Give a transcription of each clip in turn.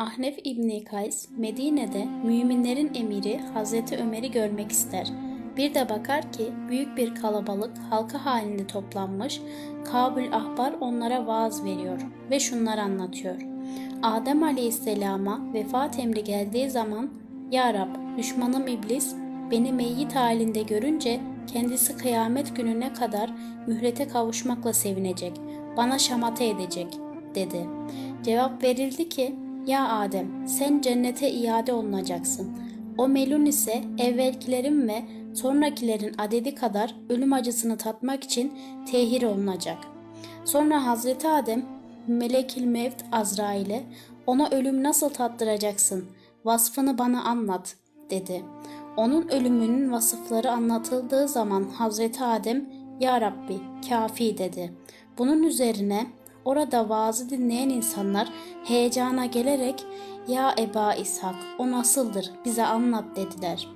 Ahnef İbni Kays, Medine'de müminlerin emiri Hazreti Ömer'i görmek ister. Bir de bakar ki büyük bir kalabalık halka halinde toplanmış, Kabul Ahbar onlara vaaz veriyor ve şunları anlatıyor. Adem Aleyhisselam'a vefat emri geldiği zaman Ya Rab düşmanım iblis beni meyyit halinde görünce kendisi kıyamet gününe kadar mührete kavuşmakla sevinecek, bana şamata edecek dedi. Cevap verildi ki ya Adem sen cennete iade olunacaksın. O melun ise evvelkilerin ve sonrakilerin adedi kadar ölüm acısını tatmak için tehir olunacak. Sonra Hazreti Adem Melekil Mevt Azrail'e ona ölüm nasıl tattıracaksın? Vasfını bana anlat dedi. Onun ölümünün vasıfları anlatıldığı zaman Hazreti Adem Ya Rabbi kafi dedi. Bunun üzerine orada vaazı dinleyen insanlar heyecana gelerek Ya Eba İshak o nasıldır bize anlat dediler.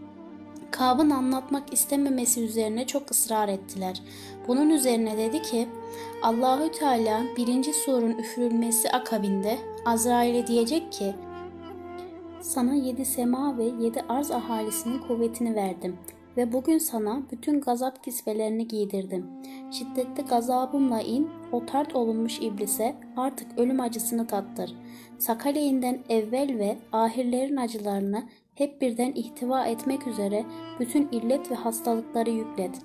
Kab'ın anlatmak istememesi üzerine çok ısrar ettiler. Bunun üzerine dedi ki Allahü Teala birinci surun üfürülmesi akabinde Azrail'e diyecek ki sana yedi sema ve yedi arz ahalisinin kuvvetini verdim ve bugün sana bütün gazap kisvelerini giydirdim. Şiddetli gazabımla in, o tart olunmuş iblise artık ölüm acısını tattır. Sakaleyinden evvel ve ahirlerin acılarını hep birden ihtiva etmek üzere bütün illet ve hastalıkları yüklet.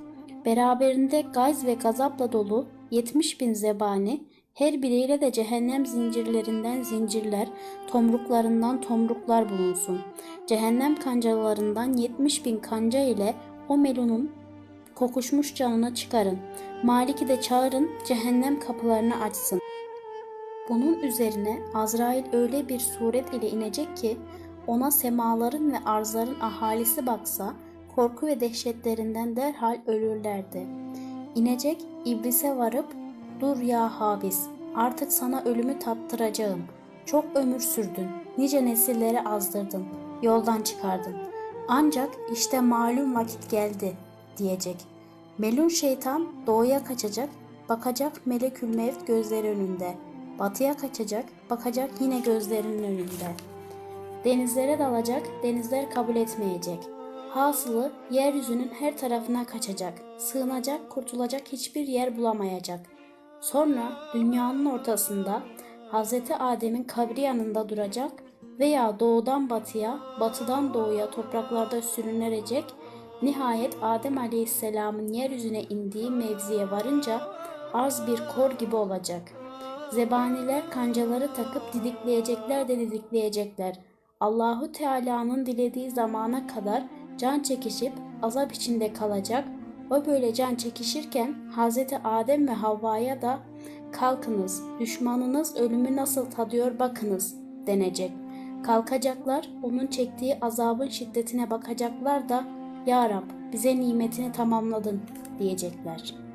Beraberinde gayz ve gazapla dolu 70 bin zebani, her biriyle de cehennem zincirlerinden zincirler, tomruklarından tomruklar bulunsun. Cehennem kancalarından 70 bin kanca ile o melunun kokuşmuş canını çıkarın. Malik'i de çağırın, cehennem kapılarını açsın. Bunun üzerine Azrail öyle bir suret ile inecek ki ona semaların ve arzların ahalisi baksa korku ve dehşetlerinden derhal ölürlerdi. İnecek iblise varıp dur ya habis artık sana ölümü tattıracağım. Çok ömür sürdün, nice nesilleri azdırdın, yoldan çıkardın. Ancak işte malum vakit geldi diyecek. Melun şeytan doğuya kaçacak, bakacak melekül mevt gözleri önünde. Batıya kaçacak, bakacak yine gözlerinin önünde. Denizlere dalacak, denizler kabul etmeyecek. Hasılı yeryüzünün her tarafına kaçacak, sığınacak, kurtulacak hiçbir yer bulamayacak. Sonra dünyanın ortasında Hz. Adem'in kabri yanında duracak veya doğudan batıya, batıdan doğuya topraklarda sürünecek, nihayet Adem Aleyhisselam'ın yeryüzüne indiği mevziye varınca arz bir kor gibi olacak. Zebaniler kancaları takıp didikleyecekler de didikleyecekler. Allahu Teala'nın dilediği zamana kadar can çekişip azap içinde kalacak. O böyle can çekişirken Hz. Adem ve Havva'ya da kalkınız, düşmanınız ölümü nasıl tadıyor bakınız denecek. Kalkacaklar, onun çektiği azabın şiddetine bakacaklar da Ya Rab bize nimetini tamamladın diyecekler.''